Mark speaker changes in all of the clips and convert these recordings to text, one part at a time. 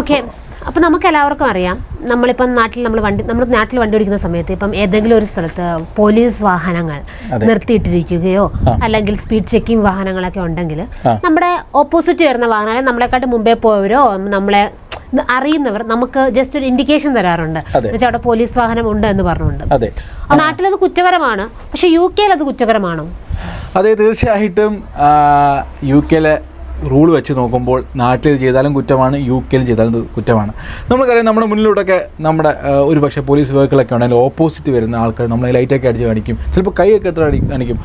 Speaker 1: Okay. അപ്പം നമുക്ക് എല്ലാവർക്കും അറിയാം നമ്മളിപ്പം നാട്ടിൽ നമ്മൾ വണ്ടി നമ്മൾ നാട്ടിൽ വണ്ടി ഓടിക്കുന്ന സമയത്ത് ഇപ്പം ഏതെങ്കിലും ഒരു സ്ഥലത്ത് പോലീസ് വാഹനങ്ങൾ നിർത്തിയിട്ടിരിക്കുകയോ അല്ലെങ്കിൽ സ്പീഡ് ചെക്കിംഗ് വാഹനങ്ങളൊക്കെ ഉണ്ടെങ്കിൽ നമ്മുടെ ഓപ്പോസിറ്റ് വരുന്ന വാഹനം അല്ലെങ്കിൽ നമ്മളെക്കാട്ട് മുമ്പേ പോയവരോ നമ്മളെ അറിയുന്നവർ നമുക്ക് ജസ്റ്റ് ഒരു ഇൻഡിക്കേഷൻ തരാറുണ്ട്. എന്നുവെച്ചാൽ അവിടെ പോലീസ് വാഹനം ഉണ്ട് എന്ന് പറഞ്ഞുകൊണ്ട്. നാട്ടിലത് കുറ്റകരമാണ് പക്ഷെ യു കെയിൽ അത് കുറ്റകരമാണോ?
Speaker 2: അതെ തീർച്ചയായിട്ടും യു കെയിലെ റൂൾ വെച്ച് നോക്കുമ്പോൾ നാട്ടിൽ ചെയ്താലും കുറ്റമാണ് യു കെയിൽ ചെയ്താലും കുറ്റമാണ്. നമുക്കറിയാം നമ്മുടെ മുന്നിലൂടെയൊക്കെ നമ്മുടെ ഒരു പക്ഷേ പോലീസ് വെഹിക്കിളൊക്കെ ഉണ്ടെങ്കിൽ ഓപ്പോസിറ്റ് വരുന്ന ആൾക്കാർ നമ്മളെ ലൈറ്റൊക്കെ അടിച്ച് കാണിക്കും. ചിലപ്പോൾ കൈയൊക്കെ ഇട്ട് കാണി- കാണിക്കും.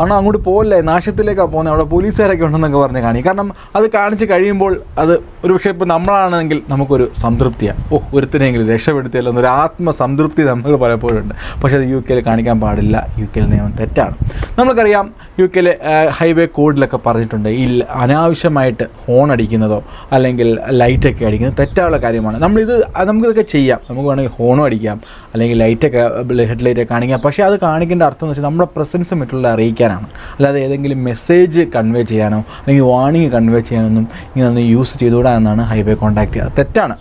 Speaker 2: ആണോ അങ്ങോട്ട് പോകല്ലേ നാശത്തിലേക്കാണ് പോകുന്നത് അവിടെ പോലീസുകാരൊക്കെ ഉണ്ടെന്നൊക്കെ പറഞ്ഞ് കാണിക്കും. കാരണം അത് കാണിച്ച് കഴിയുമ്പോൾ അത് ഒരു പക്ഷേ ഇപ്പോൾ നമ്മളാണെങ്കിൽ നമുക്കൊരു സംതൃപ്തിയാണ് ഓ ഒരുത്തിനെങ്കിലും രക്ഷപ്പെടുത്തിയല്ലോ എന്നൊരു ആത്മസംതൃപ്തി നമുക്ക് പലപ്പോഴും ഉണ്ട്. പക്ഷേ അത് യു കെയിൽ കാണിക്കാൻ പാടില്ല. യു കെയിൽ നിയമം തെറ്റാണ്. നമുക്കറിയാം യു കെയിലെ ഹൈവേ കോഡിലൊക്കെ പറഞ്ഞിട്ടുണ്ട്. ഈ ല- അനാവശ്യമായിട്ട് ഹോൺ അടിക്കുന്നതോ അല്ലെങ്കിൽ ലൈറ്റൊക്കെ അടിക്കുന്നത് തെറ്റായുള്ള കാര്യമാണ്. നമ്മളിത് നമുക്കിതൊക്കെ ചെയ്യാം. നമുക്ക് വേണമെങ്കിൽ ഹോണും അടിക്കാം. അല്ലെങ്കിൽ ലൈറ്റൊക്കെ ഹെഡ് ലൈറ്റൊക്കെ കാണിക്കാം. പക്ഷേ അത് കാണിക്കേണ്ട അർത്ഥം എന്ന് വെച്ചാൽ നമ്മുടെ പ്രസൻസ് മറ്റുള്ള അറിയിക്കാനാണ്. അല്ലാതെ ഏതെങ്കിലും മെസ്സേജ് കൺവേ ചെയ്യാനോ അല്ലെങ്കിൽ വാണിംഗ് കൺവേ ചെയ്യാനൊന്നും ഒന്ന് യൂസ് ചെയ്തുകൂടാ എന്നാണ് ഹൈവേ കോൺടാക്ട് ചെയ്യുക. തെറ്റാണ്.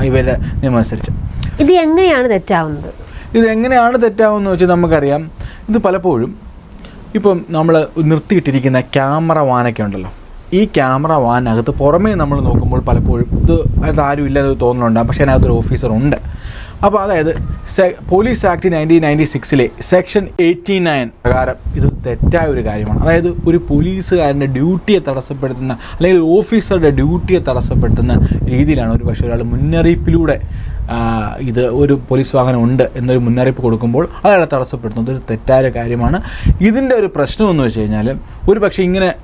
Speaker 2: ഹൈവേയിലെ നിയമം അനുസരിച്ച്.
Speaker 1: ഇത് എങ്ങനെയാണ് തെറ്റാവുന്നത്?
Speaker 2: ഇത് എങ്ങനെയാണ് തെറ്റാവുന്നത് വെച്ചാൽ നമുക്കറിയാം. ഇത് പലപ്പോഴും ഇപ്പം നമ്മൾ നിർത്തിയിട്ടിരിക്കുന്ന ക്യാമറ വാനൊക്കെ ഉണ്ടല്ലോ. ഈ ക്യാമറ വാനകത്ത് പുറമേ നമ്മൾ നോക്കുമ്പോൾ പലപ്പോഴും ഇത് അത് ആരും ഇല്ലാതെ തോന്നുന്നുണ്ട്. പക്ഷേ അതിനകത്തൊരു ഓഫീസർ ഉണ്ട് അപ്പോൾ അതായത് പോലീസ് ആക്ട് നയന്റീൻ നയന്റി സിക്സിലെ സെക്ഷൻ എയ്റ്റി നയൻ പ്രകാരം ഇത് തെറ്റായ ഒരു കാര്യമാണ്. അതായത് ഒരു പോലീസുകാരന്റെ ഡ്യൂട്ടിയെ തടസ്സപ്പെടുത്തുന്ന അല്ലെങ്കിൽ ഓഫീസറുടെ ഡ്യൂട്ടിയെ തടസ്സപ്പെടുത്തുന്ന രീതിയിലാണ് ഒരു പക്ഷേ ഒരാൾ മുന്നറിയിപ്പിലൂടെ ഇത് ഒരു പോലീസ് വാഹനം ഉണ്ട് എന്നൊരു മുന്നറിയിപ്പ് കൊടുക്കുമ്പോൾ അയാളെ തടസ്സപ്പെടുത്തുന്നത് ഒരു തെറ്റായ കാര്യമാണ്. ഇതിന്റെ ഒരു പ്രശ്നം എന്ന് വെച്ച് കഴിഞ്ഞാൽ ഒരു പക്ഷേ ഇങ്ങനെ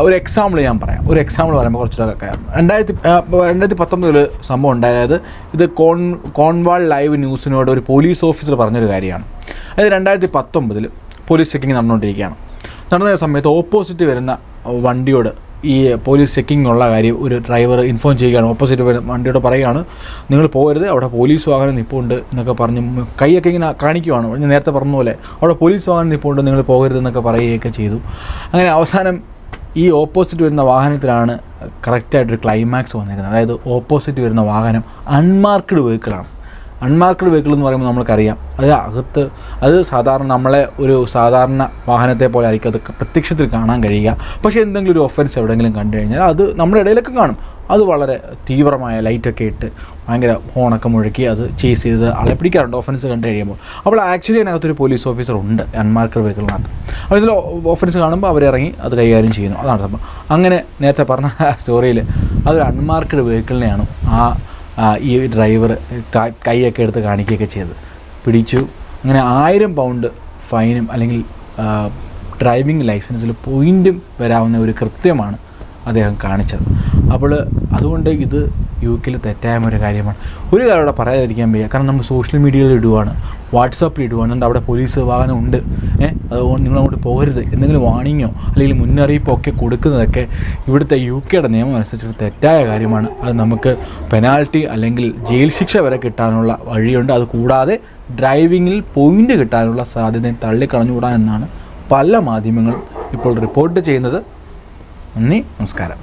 Speaker 2: ഒരു എക്സാമ്പിൾ ഞാൻ പറയാം. ഒരു എക്സാമ്പിൾ പറയുമ്പോൾ കുറച്ചുകൂടെ രണ്ടായിരത്തി രണ്ടായിരത്തി പത്തൊമ്പതിൽ സംഭവം ഉണ്ടായത് ഇത് കോൺ കോൺവാൾ ലൈവ് ന്യൂസിനോട് ഒരു പോലീസ് ഓഫീസർ പറഞ്ഞൊരു കാര്യമാണ്. അതായത് രണ്ടായിരത്തി പത്തൊമ്പതിൽ പോലീസ് ചെക്കിങ് നടന്നുകൊണ്ടിരിക്കുകയാണ്. നടന്ന സമയത്ത് ഓപ്പോസിറ്റ് വരുന്ന വണ്ടിയോട് ഈ പോലീസ് ചെക്കിംഗ് ഉള്ള കാര്യം ഒരു ഡ്രൈവർ ഇൻഫോം ചെയ്യുകയാണ്. ഓപ്പോസിറ്റ് വരുന്ന വണ്ടിയോട് പറയുകയാണ് നിങ്ങൾ പോകരുത് അവിടെ പോലീസ് വാഹനം നിപ്പുണ്ട് എന്നൊക്കെ പറഞ്ഞ് കൈയൊക്കെ ഇങ്ങനെ കാണിക്കുവാണ്. ഞാൻ നേരത്തെ പറഞ്ഞ പോലെ അവിടെ പോലീസ് വാഹനം നിപ്പുണ്ട് നിങ്ങൾ പോകരുത് എന്നൊക്കെ പറയുകയൊക്കെ ചെയ്തു. അങ്ങനെ അവസാനം ഈ ഓപ്പോസിറ്റ് വരുന്ന വാഹനത്തിലാണ് കറക്റ്റായിട്ടൊരു ക്ലൈമാക്സ് വന്നിരിക്കുന്നത്. അതായത് ഓപ്പോസിറ്റ് വരുന്ന വാഹനം അൺമാർക്ക്ഡ് വെഹിക്കിളാണ്. അൺമാർക്ക്ഡ് വെഹിക്കിൾ എന്ന് പറയുമ്പോൾ നമ്മൾക്കറിയാം. അത് അകത്ത് അത് സാധാരണ നമ്മളെ ഒരു സാധാരണ വാഹനത്തെ പോലെ ആയിരിക്കും. അത് പ്രത്യക്ഷത്തിൽ കാണാൻ കഴിയുക. പക്ഷേ എന്തെങ്കിലും ഒരു ഒഫൻസ് എവിടെയെങ്കിലും കണ്ടു കഴിഞ്ഞാൽ അത് നമ്മുടെ ഇടയിലൊക്കെ കാണും. അത് വളരെ തീവ്രമായ ലൈറ്റൊക്കെ ഇട്ട് ഭയങ്കര ഹോണൊക്കെ മുഴക്കി അത് ചേസ് ചെയ്ത് ആളെ പിടിക്കാറുണ്ട് ഒഫൻസ് കണ്ടു കഴിയുമ്പോൾ. അപ്പോൾ ആക്ച്വലി അതിനകത്തൊരു പോലീസ് ഓഫീസർ ഉണ്ട് അൺമാർക്കഡ് വെഹിക്കിളിനകത്ത് അപ്പോൾ ഇതിൽ ഓഫൻസ് കാണുമ്പോൾ അവരിറങ്ങി അത് കൈകാര്യം ചെയ്യുന്നു. അതാണ് സംഭവം. അങ്ങനെ നേരത്തെ പറഞ്ഞ സ്റ്റോറിയിൽ അതൊരു അൺമാർക്കഡ് വെഹിക്കിളിനെയാണ് ആ, ഈ ഡ്രൈവർ കൈയൊക്കെ എടുത്ത് കാണിക്കുകയൊക്കെ ചെയ്തത്. പിടിച്ചു. അങ്ങനെ ആയിരം പൗണ്ട് ഫൈനും അല്ലെങ്കിൽ ഡ്രൈവിംഗ് ലൈസൻസിൽ പോയിന്റും വരാവുന്ന ഒരു കൃത്യമാണ് അദ്ദേഹം കാണിച്ചത്. അപ്പോൾ അതുകൊണ്ട് ഇത് യു കെയിൽ തെറ്റായ ഒരു കാര്യമാണ്. ഒരു കാര്യം അവിടെ പറയാതിരിക്കാൻ വയ്യ. കാരണം നമ്മൾ സോഷ്യൽ മീഡിയയിൽ ഇടുവാണ്. വാട്സാപ്പിൽ ഇടുവാണ്. എന്താ അവിടെ പോലീസ് വാഹനം ഉണ്ട് ഏഹ് അതുകൊണ്ട് നിങ്ങൾ അങ്ങോട്ട് പോകരുത്. എന്തെങ്കിലും വാണിങ്ങോ അല്ലെങ്കിൽ മുന്നറിയിപ്പോ ഒക്കെ കൊടുക്കുന്നതൊക്കെ ഇവിടുത്തെ യു കെയുടെ നിയമം അനുസരിച്ച് തെറ്റായ കാര്യമാണ്. അത് നമുക്ക് പെനാൽറ്റി അല്ലെങ്കിൽ ജയിൽ ശിക്ഷ വരെ കിട്ടാനുള്ള വഴിയുണ്ട്. അത് കൂടാതെ ഡ്രൈവിങ്ങിൽ പോയിന്റ് കിട്ടാനുള്ള സാധ്യതയും തള്ളിക്കളഞ്ഞുകൂടാ എന്നാണ് പല മാധ്യമങ്ങൾ ഇപ്പോൾ റിപ്പോർട്ട് ചെയ്യുന്നത്. നന്ദി. നമസ്കാരം.